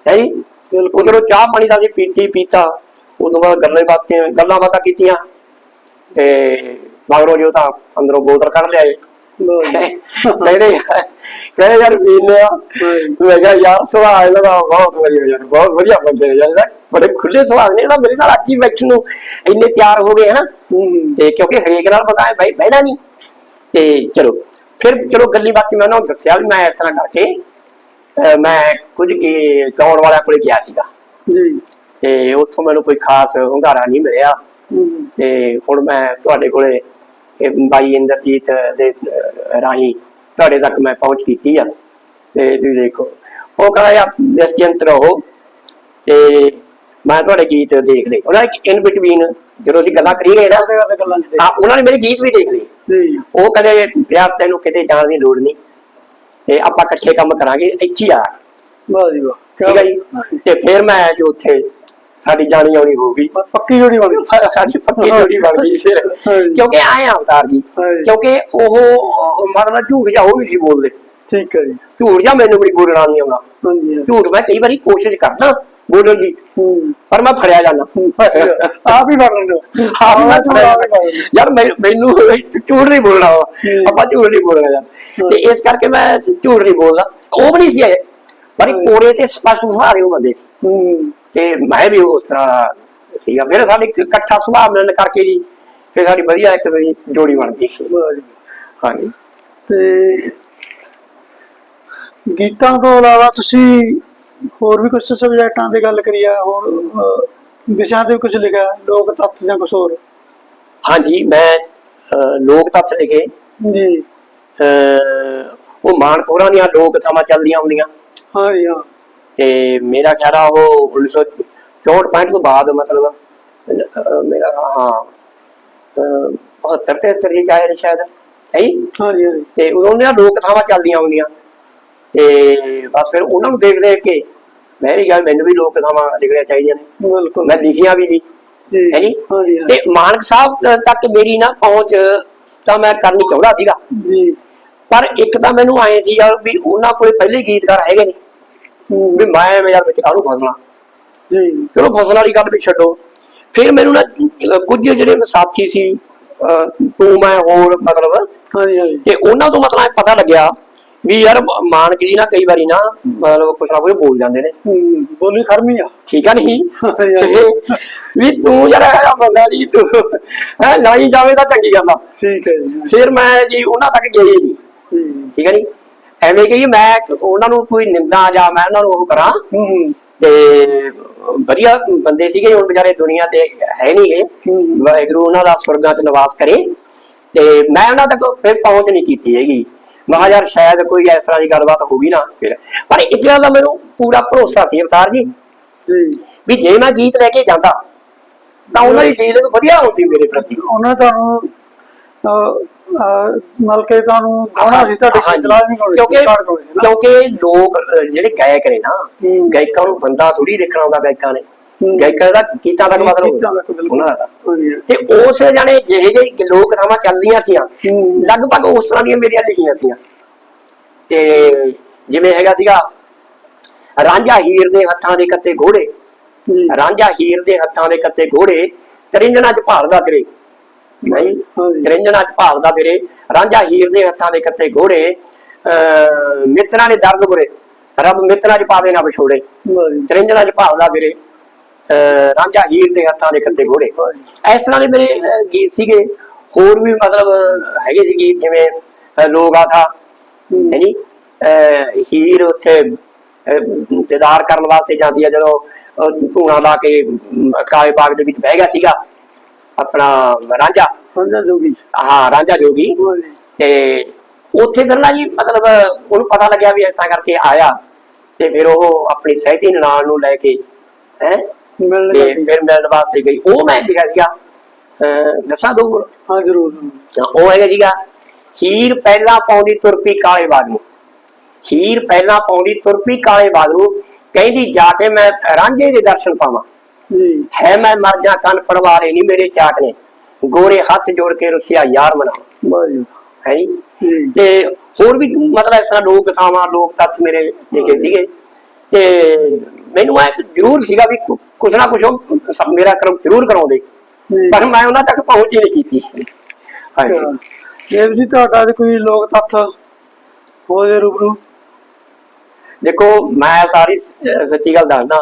ਹੈ ਜੀ? ਬਿਲਕੁਲ। ਜਦੋਂ ਚਾਹ ਪਾਣੀ ਦਾ ਅਸੀਂ ਪੀਤੀ ਪੀਤਾ। ਉਦੋਂ ਬਾਅਦ ਗੱਲਾਂ ਬਾਤਾਂ ਗੱਲਾਂ ਬਾਤਾਂ ਕੀਤੀਆਂ। ਤੇ ਮਗਰੋਂ ਜੋ ਤਾਂ ਅੰਦਰੋਂ ਬੋਤਲ ਕੱਢ ਲਿਆਏ। ਕਹਿੰਦੇ *laughs* ਕਹਿੰਦੇ ਯਾਰ ਪੀ ਲਿਆ ਮੈਂ ਕਿਹਾ ਯਾਰ ਸੁਭਾਅ ਇਹਨਾਂ ਦਾ ਬਹੁਤ ਵਧੀਆ ਯਾਰ ਬਹੁਤ ਵਧੀਆ ਬੰਦੇ ਨੇ ਯਾਰ। ਬੜੇ ਖੁੱਲੇ ਸੁਭਾਅ ਨੇ ਇਹਦਾ ਮੇਰੇ ਨਾਲ ਅੱਜ ਹੀ ਬੈਠਣ ਨੂੰ ਇੰਨੇ ਤਿਆਰ ਹੋ ਗਏ ਹਨਾ। ਤੇ ਕਿਉਂਕਿ ਹਰੇਕ ਨਾਲ ਪਤਾ ਹੈ ਭਾਈ ਬਹਿਣਾ ਨਹੀਂ। ਤੇ ਚਲੋ ਫਿਰ ਚਲੋ ਗੱਲੀ ਬਾਤੀ ਮੈਂ ਉਹਨਾਂ ਨੂੰ ਦੱਸਿਆ ਵੀ ਮੈਂ ਇਸ ਤਰ੍ਹਾਂ ਕਰਕੇ ਮੈਂ ਕੁਝ ਕੀ ਗਾਉਣ ਵਾਲਿਆਂ ਕੋਲੇ ਗਿਆ ਸੀਗਾ। ਜੀ। ਤੇ ਉੱਥੋਂ ਮੈਨੂੰ ਕੋਈ ਖਾਸ ਹੁੰਗਾਰਾ ਨਹੀਂ ਮਿਲਿਆ। ਤੇ ਹੁਣ ਮੈਂ ਤੁਹਾਡੇ ਕੋਲੇ ਇਹ ਬਾਈ ਇੰਦਰਜੀਤ ਦੇ ਰਾਹੀਂ ਤੁਹਾਡੇ ਤੱਕ ਮੈਂ ਪਹੁੰਚ ਕੀਤੀ ਆ। ਤੇ ਤੁਸੀਂ ਦੇਖੋ ਉਹ ਕਹਿੰਦਾ ਯਾਰ ਨਿਸ਼ਚਿੰਤ ਰਹੋ। ਤੇ ਮੈਂ ਤੁਹਾਡੇ ਗੀਤ ਦੇਖ ਲਏ। ਉਹਨਾਂ ਨੇ ਇਨ ਬਿਟਵੀਨ ਜਦੋਂ ਅਸੀਂ ਗੱਲਾਂ ਕਰੀ ਗਏ ਨਾ ਆ ਉਹਨਾਂ ਨੇ ਮੇਰੇ ਗੀਤ ਵੀ ਦੇਖ ਲਏ ਉਹ ਕਹਿੰਦੇ ਯਾਰ ਤੈਨੂੰ ਕਿਤੇ ਜਾਣ ਦੀ ਲੋੜ ਨਹੀਂ। ਤੇ ਆਪਾਂ ਇਕੱਠੇ ਕੰਮ ਕਰਾਂਗੇ ਇੱਥੇ ਆ। ਵਾਹ ਜੀ ਵਾਹ ਠੀਕ ਹੈ ਜੀ? ਤੇ ਫਿਰ ਮੈਂ ਜੋ ਉੱਥੇ ਸਾਡੀ ਜਾਣੀ ਆਉਣੀ ਹੋ ਗਈ ਪੱਕੀ ਜੋੜੀ ਬਣ ਗਈ। ਸਾਡੀ ਪੱਕੀ ਜੋੜੀ ਬਣ ਗਈ ਫਿਰ। ਕਿਉਂਕਿ ਆਏ ਆ ਅਵਤਾਰ ਜੀ। ਕਿਉਂਕਿ ਉਹ ਮਰਨਾ ਝੂਠ ਜਾ ਉਹ ਵੀ ਸੀ ਬੋਲਦੇ। ਠੀਕ ਹੈ ਜੀ। ਝੂਠ ਜਾ ਮੈਨੂੰ ਬੜੀ ਬੋਲਣਾ ਨਹੀਂ ਆਉਂਦਾ। ਹਾਂਜੀ। ਝੂਠ ਮੈਂ ਕਈ ਵਾਰੀ ਕੋਸ਼ਿਸ਼ ਕਰਦਾ। ਬੋਲਣ ਦੀ ਪਰ ਮੈਂ ਫੜਿਆ ਜਾਂਦਾ ਆਪ ਹੀ ਕਰ ਲੈਂਦੇ ਹੋ। ਆਪ ਮੈਂ ਆਪ ਫੜਿਆ ਹੀ ਕਰ ਲੈਂਦੇ ਹੋ। ਯਾਰ ਮੈਂ- ਮੈਨੂੰ ਝੂਠ ਨਹੀਂ ਬੋਲਣਾ ਵਾ। ਆਪਾਂ ਝੂਠ ਨਹੀਂ ਬੋਲਣਾ ਯਾਰ। ਤੇ ਇਸ ਕਰਕੇ ਮੈਂ ਝੂਠ ਨਹੀਂ ਬੋਲਦਾ। ਉਹ ਵੀ ਨਹੀਂ ਸੀ ਆਏ ਪਰ। ਕੋਰੇ ਤੇ ਸਪਸ਼ਟ ਸੁਭਾਅ ਉਹ ਬੰਦੇ ਸੀ। ਹੂੰ। ਤੇ ਮੈਂ ਵੀ ਉਸ ਤਰ੍ਹਾਂ ਸੀਗਾ। ਫਿਰ ਸਾਡੀ ਇੱਕ ਇਕੱਠਾ ਸੁਭਾਅ ਮਿਲਣ ਕਰਕੇ ਜੀ ਫਿਰ ਸਾਡੀ ਵਧੀਆ ਇੱਕ ਵਾਰੀ ਜੋੜੀ ਬਣ ਗਈ। ਵਾਹ ਜੀ। ਹਾਂਜੀ। ਤੇ ਗੀਤਾਂ ਤੋਂ ਇਲਾਵਾ ਤੁਸੀਂ ਹੋਰ ਵੀ ਕੁਝ ਸਬਜੈਕਟਾਂ ਤੇ ਗੱਲ ਕਰੀ ਆ ਹੋਰ ਵਿਸ਼ਿਆਂ ਤੇ ਕੁਝ ਲਿਖਿਆ ਲੋਕ ਤੱਤ ਜਾਂ ਕੁਝ ਹੋਰ? ਹਾਂਜੀ ਮੈਂ ਲੋਕ ਤੱਥ ਲਿਖੇ। ਜੀ। ਉਹ ਮਾਨਪੁਰਾਂ ਦੀਆਂ ਲੋਕ ਕਥਾਵਾਂ ਚੱਲਦੀਆਂ ਹੁੰਦੀਆਂ। ਹਾਂ ਜੀ ਹਾਂ। ਤੇ ਮੇਰਾ ਖਿਆਲ ਆ ਉਹ 1964 65 ਤੋਂ ਬਾਅਦ ਮਤਲਬ ਮੇਰਾ ਹਾਂ ਅਹ, 72 73 ਦੀ ਚਾਹੇ ਸ਼ਾਇਦ। ਹੈ ਜੀ? ਹਾਂ ਜੀ ਜੀ। ਤੇ ਉਦੋਂ ਦੀਆਂ ਲੋਕ ਕਥਾਵਾਂ ਚੱਲਦੀਆਂ ਹੁੰਦੀਆਂ। ਤੇ ਬਸ ਫਿਰ ਉਹਨਾਂ ਨੂੰ ਦੇਖ ਦੇਖ ਕੇ ਮੈਂ ਵੀ ਕਿਹਾ ਮੈਨੂੰ ਵੀ ਲੋਕ ਕਥਾਵਾਂ ਲਿਖਣੀਆਂ ਚਾਹੀਦੀਆਂ ਨੇ। ਬਿਲਕੁਲ। ਮੈਂ ਲਿਖੀਆਂ ਵੀ ਜੀ। ਹੈ ਜੀ? ਤੇ ਮਾਨਕ ਸਾਹਿਬ ਤੱਕ ਮੇਰੀ ਨਾ ਪਹੁੰਚ ਤਾਂ ਮੈਂ ਕਰਨੀ ਚਾਹੁੰਦਾ ਸੀਗਾ। ਜੀ। ਪਰ ਇੱਕ ਤਾਂ ਮੈਨੂੰ ਆਏ ਸੀ ਯਾਰ ਵੀ ਉਹਨਾਂ ਕੋਲੇ ਪਹਿਲੇ ਗੀਤਕਾਰ ਹੈਗੇ ਨੇ। ਵੀ ਮੈਂ ਯਾਰ ਵਿੱਚ ਕਾਹਨੂੰ ਫਸਣਾ? ਜੀ। ਚਲੋ ਫਸਣ ਵਾਲੀ ਗੱਲ ਵੀ ਛੱਡੋ। ਫਿਰ ਮੈਨੂੰ ਨਾ ਕੁਝ ਜਿਹੜੇ ਸਾਥੀ ਸੀ ਤੂੰ ਮੈਂ ਹੋਰ ਮਤਲਬ ਹਾਂ ਜੀ ਹਾਂ ਜੀ ਤੇ ਉਹਨਾਂ ਤੋਂ ਮਤਲਬ ਪਤਾ ਲੱਗਿਆ ਵੀ ਯਾਰ ਮਾਨਕ ਜੀ ਨਾ ਕਈ ਵਾਰੀ ਨਾ ਮਤਲਬ ਕੁਛ ਨਾ ਕੁਛ ਬੋਲ ਜਾਂਦੇ ਨੇ। ਬੋਲੀ ਖਰਮੀ ਆ। ਠੀਕ ਆ ਨਹੀਂ? ਜੀ, ਜੀ। ਵੀ ਤੂੰ ਯਾਰ ਜਿਹਾ ਬੰਦਾ ਨਹੀਂ ਤੂੰ ਹੈ ਨਹੀਂ ਜਾਵੇ ਤਾਂ ਚੰਗੀ ਗੱਲ ਆ। ਠੀਕ ਹੈ ਜੀ। ਫਿਰ ਮੈਂ ਜੀ ਉਹਨਾਂ ਤੱਕ ਗਈ ਨਹੀਂ। ਹੂੰ, ਠੀਕ ਹੈ ਨਹੀਂ? ਐਵੇਂ ਕਿ ਮੈਂ ਉਹਨਾਂ ਨੂੰ ਕੋਈ ਨਿੰਦਾ ਜਾਂ ਮੈਂ ਉਹਨਾਂ ਨੂੰ ਉਹ ਕਰਾਂ। ਤੇ ਵਧੀਆ ਬੰਦੇ ਸੀਗੇ ਹੁਣ ਵਿਚਾਰੇ ਦੁਨੀਆ ਤੇ ਹੈ ਨਹੀਂਗੇ ਹੂੰ। ਵਾਹਿਗੁਰੂ ਉਹਨਾਂ ਦਾ ਸੁਰਗਾਂ 'ਚ ਨਿਵਾਸ ਕਰੇ। ਤੇ ਮੈਂ ਉਹਨਾਂ ਤੱਕ ਫਿਰ ਪਹੁੰਚ ਨਹੀਂ ਕੀਤੀ ਹੈਗੀ। ਮੈਂ ਕਿਹਾ ਯਾਰ ਸ਼ਾਇਦ ਕੋਈ ਇਸ ਤਰ੍ਹਾਂ ਦੀ ਗੱਲਬਾਤ ਹੋਗੀ ਨਾ ਫਿਰ ਪਰ ਇੱਕ ਗੱਲ ਦਾ ਮੈਨੂੰ ਪੂਰਾ ਭਰੋਸਾ ਸੀ ਅਵਤਾਰ ਜੀ ਜੀ ਵੀ ਜੇ ਮੈਂ ਗੀਤ ਲੈ ਕੇ ਜਾਂਦਾ ਤਾਂ ਉਹਨਾਂ ਦੀ ਚੀਜ਼ ਵਧੀਆ ਹੁੰਦੀ ਮੇਰੇ ਪ੍ਰਤੀ ਉਹਨਾਂ ਤੁਹਾਨੂੰ ਅਹ, ਅਹ, ਮਤਲਬ ਕਿ ਤੁਹਾਨੂੰ ਗਾਉਣਾ ਸੀ ਤੁਹਾਡੇ ਗਾਉਣੇ ਸੀ, ਕਿਉਂਕਿ। ਕਿਉਂਕਿ ਲੋਕ ਜਿਹੜੇ ਗਾਇਕ ਨੇ ਨਾ ਹੂੰ। ਗਾਇਕਾਂ ਨੂੰ ਬੰਦਾ ਥੋੜੀ ਦੇਖਣਾ ਹੁੰਦਾ ਗਾਇਕਾਂ ਨੇ ਹੂੰ। ਗਾਇਕਾਂ ਦਾ ਗੀਤਾਂ ਤੱਕ ਮਤਲਬ ਗੀਤਾਂ ਤੱਕ ਬਿਲਕੁਲ। ਉਹਨਾਂ ਦਾ। ਹਾਂਜੀ। ਤੇ ਉਸ ਜਾਣੇ ਜਿਹੇ ਜਿਹੇ ਲੋਕ ਕਥਾਵਾਂ ਚੱਲਦੀਆਂ ਸੀਆਂ ਹੂੰ। ਲਗਭਗ ਉਸ ਤਰ੍ਹਾਂ ਦੀਆਂ ਮੇਰੀਆਂ ਲਿਖੀਆਂ ਸੀਆਂ। ਤੇ ਜਿਵੇਂ ਹੈਗਾ ਸੀਗਾ ਰਾਂਝਾ ਹੀਰ ਦੇ ਹੱਥਾਂ ਦੇ ਕੱਤੇ ਘੋੜੇ। ਰਾਂਝਾ ਹੀਰ ਦੇ ਹੱਥਾਂ ਦੇ ਕੱਤੇ ਘੋੜੇ ਤਰਿੰਜਣਾ ਚ ਭਾਲਦਾ ਫਿਰੇ। ਨਹੀਂ ਹਾਂਜੀ। ਤ੍ਰਿੰਜਣਾ ਚ ਭਾਲਦਾ ਫਿਰੇ। ਰਾਂਝਾ ਹੀਰ ਦੇ ਹੱਥਾਂ ਦੇ ਕੱਤੇ ਘੋੜੇ ਅਹ ਮਿੱਤਰਾਂ ਦੇ ਦਰਦ ਬੁਰੇ ਰੱਬ ਮਿੱਤਰਾਂ ਚ ਪਾਵੇ ਨਾ ਵਿਛੋੜੇ। ਵਾਹ ਜੀ ਤ੍ਰਿੰਜਣਾ ਚ ਭਾਲਦਾ ਫਿਰੇ। ਰਾਂਝਾ ਹੀਰ ਦੇ ਹੱਥਾਂ ਦੇ ਕੱਤੇ ਘੋੜੇ। ਇਸ ਤਰ੍ਹਾਂ ਦੇ ਮੇਰੇ ਗੀਤ ਸੀਗੇ। ਹੋਰ ਵੀ ਮਤਲਬ ਹੈਗੇ ਸੀ ਗੀਤ ਜਿਵੇਂ ਲੋਕ ਆਥਾ ਅਹ, ਹੀਰ ਉੱਥੇ ਦੀਦਾਰ ਕਰਨ ਵਾਸਤੇ ਜਾਂਦੀ ਆ ਜਦੋਂ ਧੂਣਾ ਲਾ ਕੇ ਕਾਲੇ ਬਾਗ ਦੇ ਵਿੱਚ ਬਹਿ ਗਿਆ ਸੀਗਾ ਆਪਣਾ ਰਾਂਝਾ। ਸਮਝਾ ਜੋਗੀ। ਹਾਂ ਰਾਂਝਾ ਜੋਗੀ। ਤੇ ਉੱਥੇ ਫਿਰ ਨਾ ਜੀ ਮਤਲਬ ਉਹਨੂੰ ਪਤਾ ਲੱਗਿਆ ਵੀ ਐਸਾ ਕਰਕੇ ਆਇਆ। ਤੇ ਫਿਰ ਉਹ ਆਪਣੀ ਸਹਿਤੀ ਨਾਲ ਨੂੰ ਲੈ ਕੇ ਹੈ ਮਿਲਣ ਤੇ ਲੱਗੀ ਫਿਰ ਮਿਲਣ ਵਾਸਤੇ ਗਈ। ਉਹ ਮੈਂ ਲਿਖਿਆ ਸੀਗਾ ਅਹ, ਦੱਸਾਂ ਦੋ ਹਾਂ ਜ਼ਰੂਰ। ਉਹ ਹੈਗਾ ਸੀਗਾ ਹੀਰ ਪਹਿਲਾਂ ਪਾਉਂਦੀ ਤੁਰਪੀ ਕਾਲੇ ਬਾਗ ਨੂੰ ਹੀਰ ਪਹਿਲਾਂ ਪਾਉਂਦੀ ਤੁਰਪੀ ਕਾਲੇ ਬਾਗ ਨੂੰ ਕਹਿੰਦੀ ਜਾ ਕੇ ਮੈਂ ਰਾਂਝੇ ਦੇ ਦਰਸ਼ਨ ਪਾਵਾਂ। ਜੀ। ਹੈ ਮੈਂ ਮਰ ਜਾ ਕੰਨ ਪਰਵਾਰੇ ਨਹੀਂ ਮੇਰੇ ਚਾਕ ਨੇ ਗੋਰੇ ਹੱਥ ਜੋੜ ਕੇ ਰੁੱਸਿਆ ਯਾਰ ਮਨਾ। ਵਾਹ ਜੀ। ਹੈ ਜੀ? ਜੀ। ਤੇ ਹੋਰ ਵੀ ਮਤਲਬ ਇਸ ਤਰ੍ਹਾਂ ਲੋਕ ਕਥਾਵਾਂ ਲੋਕ ਤੱਥ ਮੇਰੇ ਲਿਖੇ ਸੀਗੇ। ਤੇ ਮੈਨੂੰ ਐ ਜ਼ਰੂਰ ਸੀਗਾ ਵੀ ਕੁਛ ਨਾ ਕੁਛ ਮੇਰਾ ਕਰਮ ਜ਼ਰੂਰ ਕਰਾਉਂਦੇ। ਪਰ ਮੈਂ ਉਹਨਾਂ ਤੱਕ ਪਹੁੰਚ ਹੀ ਨਹੀਂ ਕੀਤੀ। ਹਾਂਜੀ। ਦੇਵ ਜੀ ਤੁਹਾਡਾ ਕੋਈ ਲੋਕ ਤੱਥ ਹੋ ਜੇ ਰੂਬਰੂ? ਦੇਖੋ ਮੈਂ ਸਾਰੀ ਸੱਚੀ ਗੱਲ ਦੱਸਦਾ।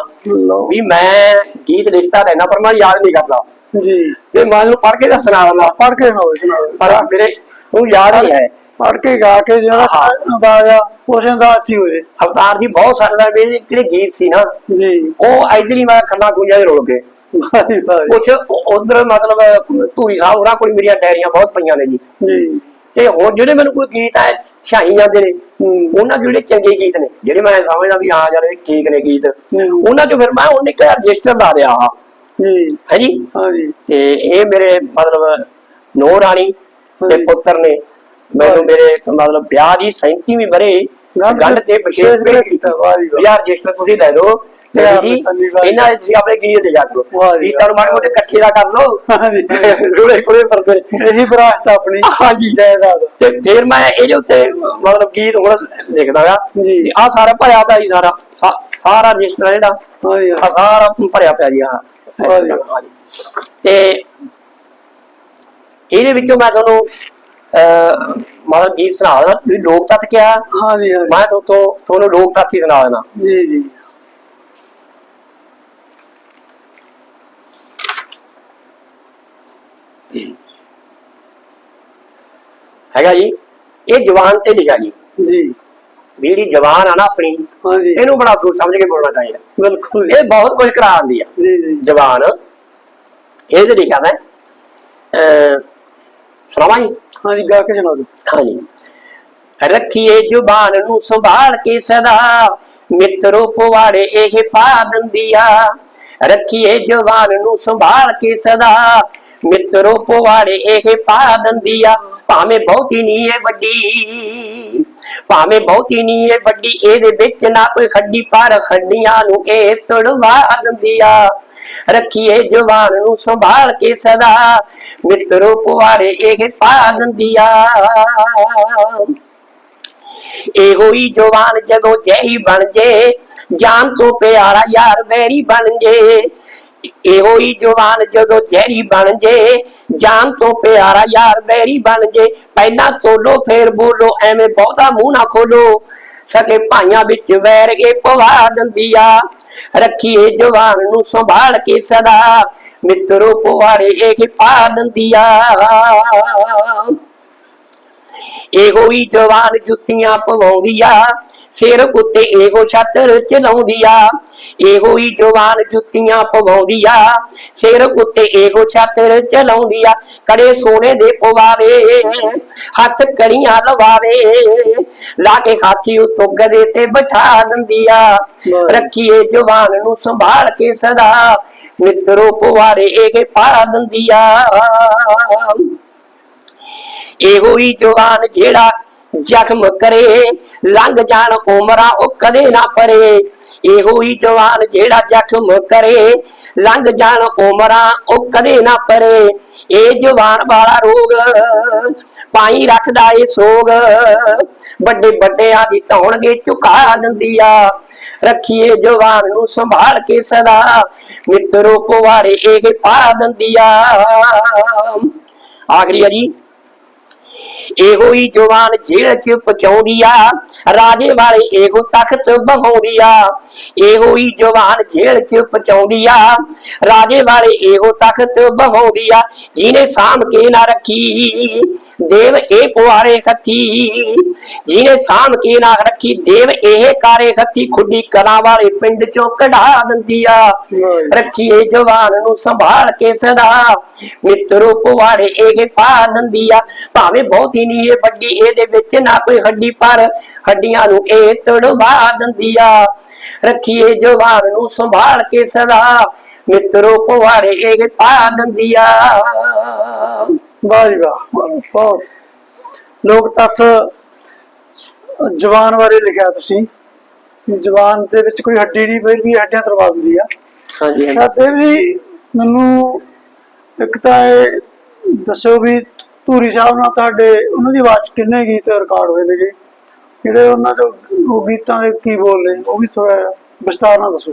ਵੀ ਮੈਂ ਗੀਤ ਲਿਖਦਾ ਰਹਿਣਾ ਪਰ ਮੈਂ ਯਾਦ ਨਹੀਂ ਕਰਦਾ। ਜੀ। ਤੇ ਮੈਂ ਉਹਨੂੰ ਪੜ੍ਹ ਕੇ ਦੱਸਣਾ। ਵਾਲਾ ਪੜ ਕੇ ਸੁਣਾਓ ਪਰ ਮੇਰੇ ਉਹ ਯਾਦ ਨਹੀਂ ਹੈ ਪੜ ਕੇ ਗਾ ਕੇ ਜਿਹੜਾ। ਅੰਦਾਜ਼ ਆ ਉਸ ਅੰਦਾਜ਼ ਚ ਹੀ ਹੋਏ। ਅਵਤਾਰ ਜੀ ਬਹੁਤ ਸਾਰੇ ਦਾ ਮੇਰੇ ਜਿਹੜੇ ਗੀਤ ਸੀ ਨਾ ਜੀ। ਉਹ ਇਧਰ ਹੀ ਮੈਂ ਖੰਡਾ ਖੁੰਝਾ ਦੇ ਰੋਲ ਗਏ। ਕੁਛ ਉਧਰ ਮਤਲਬ ਧੂਰੀ ਸਾਹਿਬ ਉਹਨਾਂ ਕੋਲ ਮੇਰੀਆਂ ਡਾਇਰੀਆਂ ਬਹੁਤ ਪਈਆਂ ਨੇ ਜੀ। ਜੀ। ਤੇ ਹੁਣ ਜਿਹੜੇ ਮੈਨੂੰ ਕੋਈ ਗੀਤ ਆ ਛਾਈ ਜਾਂਦੇ ਨੇ ਉਹਨਾਂ ਜਿਹੜੇ ਚੰਗੇ ਗੀਤ ਨੇ? ਜਿਹੜੇ ਮੈਂ ਸਮਝਦਾ ਵੀ ਹਾਂ ਯਾਰ ਇਹ ਠੀਕ ਨੇ ਗੀਤ। ਉਹਨਾਂ 'ਚ ਫਿਰ ਮੈਂ ਉਹਨੇ ਇੱਕ ਰਜਿਸਟਰ ਲਾ ਰਿਹਾ ਹਾਂ। ਜੀ। ਤੇ ਇਹ ਮੇਰੇ ਮਤਲਬ ਨੋ ਰਾਣੀ ਤੇ। ਪੁੱਤਰ ਨੇ। ਮੈਨੂੰ ਮੇਰੇ ਮਤਲਬ ਵਿਆਹ ਦੀ 37ਵੀਂ ਬਰੇ ਗੰਢ ਤੇ ਵਿਸ਼ੇਸ਼ ਭੇਟ ਕੀਤਾ, ਕੀਤਾ ਵਾਹ ਜੀ ਵਾਹ। ਯਾਰ ਰਜਿਸਟਰ ਤੁਸੀਂ ਲੈ ਲਓ। ਤੇ ਜੀ। ਇਹਨਾਂ ਤੁਸੀਂ ਆਪਣੇ ਗੀਤ ਲੈ ਜਾ ਜੀ ਗੀਤਾਂ ਨੂੰ ਮਾੜੇ ਮੋਟੇ ਇਕੱਠੇ ਦਾ ਕਰ ਲਓ। ਰੋਲੇ ਕੋਲੇ ਫਿਰਦੇ। ਇਹੀ ਵਿਰਾਸਤ ਆ ਆਪਣੀ। ਹਾਂਜੀ। ਜਾਇਦਾਦ। ਤੇ ਫਿਰ ਮੈਂ ਇਹਦੇ ਉੱਤੇ ਮਤਲਬ ਗੀਤ ਹੁਣ ਲਿਖਦਾ ਗਾ। ਜੀ। ਤੇ ਆਹ ਸਾਰਾ ਭਰਿਆ ਪਿਆ ਜੀ ਸਾਰਾ। ਸਾਰਾ ਰਜਿਸਟਰ ਜਿਹੜਾ। ਆ ਸਾਰਾ ਭਰਿਆ ਪਿਆ ਜੀ। ਹਾਂਜੀ। ਤੇ ਇਹਦੇ ਵਿੱਚੋਂ ਮੈਂ ਤੁਹਾਨੂੰ ਮਤਲਬ ਗੀਤ ਸੁਣਾ ਦੇਣਾ ਵੀ ਲੋਕ ਤੱਤ ਕਿਹਾ? ਹਾਂ ਜੀ ਹਾਂ ਜੀ। ਮੈਂ ਤੋਂ ਤੁਹਾਨੂੰ ਲੋਕ ਤੱਤ ਹੀ ਸੁਣਾ ਦੇਣਾ। ਜੀ ਜੀ। ਹੈਗਾ ਜੀ ਇਹ ਜਵਾਨ ਤੇ ਲਿਖਿਆ ਜੀ। ਜੀ। ਵੀ ਜਿਹੜੀ ਜਵਾਨ ਆ ਨਾ ਆਪਣੀ ਹਾਂ ਜੀ ਇਹਨੂੰ ਬੜਾ ਸੋਚ ਸਮਝ ਕੇ ਬੋਲਣਾ ਚਾਹੀਦਾ। ਬਿਲਕੁਲ ਜੀ। ਇਹ ਬਹੁਤ ਕੁਝ ਕਰਾ ਦਿੰਦੀ ਆ। ਜੀ ਜੀ। ਜਵਾਨ ਇਹ ਤੇ ਲਿਖਿਆ ਮੈਂ। ਅਹ ਸੁਣਾਵਾਂ ਜੀ। ਹਾਂ ਗਾ ਕੇ ਸੁਣਾ ਦਿਓ ਹਾਂਜੀ। ਰੱਖੀਏ ਜ਼ੁਬਾਨ ਨੂੰ ਸੰਭਾਲ ਕੇ ਸਦਾ, ਮਿੱਤਰੋ ਪਵਾੜੇ ਇਹ ਪਾ ਦਿੰਦੀਆ। ਰੱਖੀਏ ਜ਼ੁਬਾਨ ਨੂੰ ਸੰਭਾਲ ਕੇ ਸਦਾ, ਮਿੱਤਰੋ ਪਵਾੜੇ ਇਹ ਪਾ ਦਿੰਦੀਆ। ਭਾਵੇਂ ਬਹੁਤੀ ਨਹੀਂ ਏ ਵੱਡੀ, ਭਾਵੇਂ ਬਹੁਤੀ ਨਹੀਂ ਏ ਵੱਡੀ, ਇਹਦੇ ਵਿੱਚ ਨਾ ਕੋਈ ਖੱਡੀ, ਪਰ ਖੱਡੀਆਂ ਨੂੰ ਇਹ ਤੁੜਵਾ ਦਿੰਦੀਆ। ਰੱਖੀਏ ਜਵਾਨ ਨੂੰ ਸੰਭਾਲ ਕੇ ਸਦਾ। ਮਿੱਤਰੋ ਪਵਾਰੇ ਇਹ ਪਾ ਦਿੰਦੀਆ ਇਹੋ ਹੀ ਜਵਾਨ ਜਗੋ ਜੈਰੀ ਬਣ ਜੇ, ਜਾਨ ਤੋਂ ਪਿਆਰਾ ਯਾਰ ਵੈਰੀ ਬਣ ਜੇ। ਇਹੋ ਹੀ ਜਵਾਨ ਜਦੋਂ ਜ਼ਹਿਰੀ ਬਣ ਜੇ, ਜਾਨ ਤੋਂ ਪਿਆਰਾ ਯਾਰ ਬੈਰੀ ਬਣ ਜੇ। ਪਹਿਲਾਂ ਤੋਲੋ ਫੇਰ ਬੋਲੋ, ਐਵੇਂ ਬਹੁਤਾ ਮੂੰਹ ਨਾ ਖੋਲੋ। ਸਕੇ ਭਾਈਆਂ ਵਿੱਚ ਵੈਰ ਇਹ ਪਵਾ ਦਿੰਦੀ ਆ ਰੱਖੀਏ ਜਵਾਨ ਨੂੰ ਸੰਭਾਲ ਕੇ ਸਦਾ। ਮਿੱਤਰੋ ਪਵਾਰੇ ਇਹ ਪਾ ਦਿੰਦੀ ਆ ਇਹੋ ਹੀ ਜਵਾਨ ਜੁੱਤੀਆਂ ਪਵਾਉਂਦੀ ਆ ਸਿਰ ਉੱਤੇ ਇਹੋ ਛਤਰ ਚਲਾਉਂਦੀ ਆ ਇਹੋ ਹੀ ਜਵਾਨ ਜੁੱਤੀਆਂ ਪਵਾਉਂਦੀ ਆ ਸਿਰ ਉੱਤੇ ਇਹੋ ਛਤਰ ਚਲਾਉਂਦੀ ਆ ਕੜੇ ਸੋਨੇ ਦੇ ਪਵਾਵੇ ਹੱਥ ਕੜੀਆਂ ਲਵਾਵੇ ਲਾ ਕੇ ਹਾਥੀ ਉਤੋਂ ਗਦੇ ਤੇ ਬਿਠਾ ਦਿੰਦੀ ਆ ਵਾਹ। ਰੱਖੀਏ ਜਵਾਨ ਨੂੰ ਸੰਭਾਲ ਕੇ ਸਦਾ ਮਿੱਤਰੋ ਪਵਾਰੇ ਇਹ ਪਾ ਦਿੰਦੀ ਆ ਇਹੋ ਹੀ ਜਵਾਨ ਜਿਹੜਾ ਜ਼ਖਮ ਕਰੇ ਲੰਘ ਜਾਣ ਉਮਰਾਂ ਉਹ ਕਦੇ ਨਾ ਪਰੇ। ਇਹੋ ਹੀ ਜਵਾਨ ਜਿਹੜਾ ਜ਼ਖਮ ਕਰੇ ਲੰਘ ਜਾਣ ਉਮਰਾਂ ਉਹ ਕਦੇ ਨਾ ਪਰੇ। ਇਹ ਜਵਾਨ ਵਾਲਾ ਰੋਗ ਪਾਈ ਰੱਖਦਾ ਏ ਸੋਗ। ਵੱਡੇ ਵੱਡਿਆਂ ਦੀ ਧੌਣਗੇ ਝੁਕਾ ਦਿੰਦੀ ਆ। ਰੱਖੀਏ ਜਵਾਨ ਨੂੰ ਸੰਭਾਲ ਕੇ ਸਦਾ, ਮਿੱਤਰੋ ਪਵਾਰੇ ਇਹ ਪਾ ਦਿੰਦੀ ਆ। ਆਖਰੀ ਆ ਜੀ। ਇਹੋ ਹੀ ਜਵਾਨ ਜੇਲ੍ਹ ਚ ਪਚਾਉਂਦੀ ਆ? ਰਾਜੇ ਵਾਲੇ ਇਹੋ ਤਖਤ ਬਹਾਉਂਦੀ ਆ। ਇਹੋ ਹੀ ਜਵਾਨ ਜੇਲ੍ਹ ਚ ਪਚਾਉਂਦੀ ਆ? ਰਾਜੇ ਵਾਲੇ ਇਹੋ ਤਖਤ ਬਹਾਉਂਦੀ ਆ। ਜਿਹਨੇ ਸਾਂਭ ਕੇ ਨਾ ਰੱਖੀ ਦੇਵ ਇਹ ਪੁਆਰੇ ਖੱਤੀ ਜਿਹਨੇ ਸਾਂਭ ਕੇ ਨਾ ਰੱਖੀ ਦੇਵ ਇਹ ਕਾਰੇ ਖੱਤੀ ਖੁੱਡੀ ਕਲਾ ਵਾਲੇ ਪਿੰਡ ਚੋਂ ਕਢਾ ਦਿੰਦੀ ਆ। ਰੱਖੀਏ ਜਵਾਨ ਨੂੰ ਸੰਭਾਲ ਕੇ ਸਦਾ। ਮਿੱਤਰੋ ਪੁਆੜੇ ਇਹ ਪਾ ਦਿੰਦੀ ਆ। ਭਾਵੇਂ ਬਹੁਤੀ ਨਹੀਂ ਇਹ ਵੱਡੀ ਇਹਦੇ ਵਿੱਚ ਨਾ ਕੋਈ ਹੱਡੀ ਪਰ ਹੱਡੀਆਂ ਨੂੰ ਇਹ ਤੜਵਾ ਦਿੰਦੀ ਆ। ਰੱਖੀਏ ਜਵਾਨ ਨੂੰ ਸੰਭਾਲ ਕੇ ਸਦਾ ਮਿੱਤਰੋ ਪੁਆੜੇ ਇਹ ਪਾ ਦਿੰਦੀ ਆ। ਵਾਹ ਵਾਹ ਵਾਹ, ਲੋਕ ਤੱਥ ਜਵਾਨ ਬਾਰੇ ਲਿਖਿਆ ਤੁਸੀਂ ਜਵਾਨ ਦੇ ਵਿੱਚ ਕੋਈ ਹੱਡੀ ਨਹੀਂ ਫਿਰ ਵੀ ਹੱਡੀਆਂ ਤਰਵਾ ਦਿੰਦੀ ਆ। ਹਾਂਜੀ ਹਾਂਜੀ। ਸਾਦੇ ਵੀ ਮੈਨੂੰ ਇੱਕ ਤਾਂ ਇਹ ਦੱਸੋ ਵੀ ਧੂਰੀ ਸਾਹਿਬ ਨਾਲ ਤੁਹਾਡੇ, ਉਹਨਾਂ ਦੀ ਆਵਾਜ਼ 'ਚ ਕਿੰਨੇ ਗੀਤ ਰਿਕਾਰਡ ਹੋਏ ਨੇਗੇ? ਜਿਹੜੇ ਉਹਨਾਂ ਚੋਂ ਉਹ ਗੀਤਾਂ ਦੇ ਕੀ ਬੋਲ ਨੇ, ਉਹ ਵੀ ਥੋੜਾ ਵਿਸਤਾਰ ਨਾਲ ਦੱਸੋ।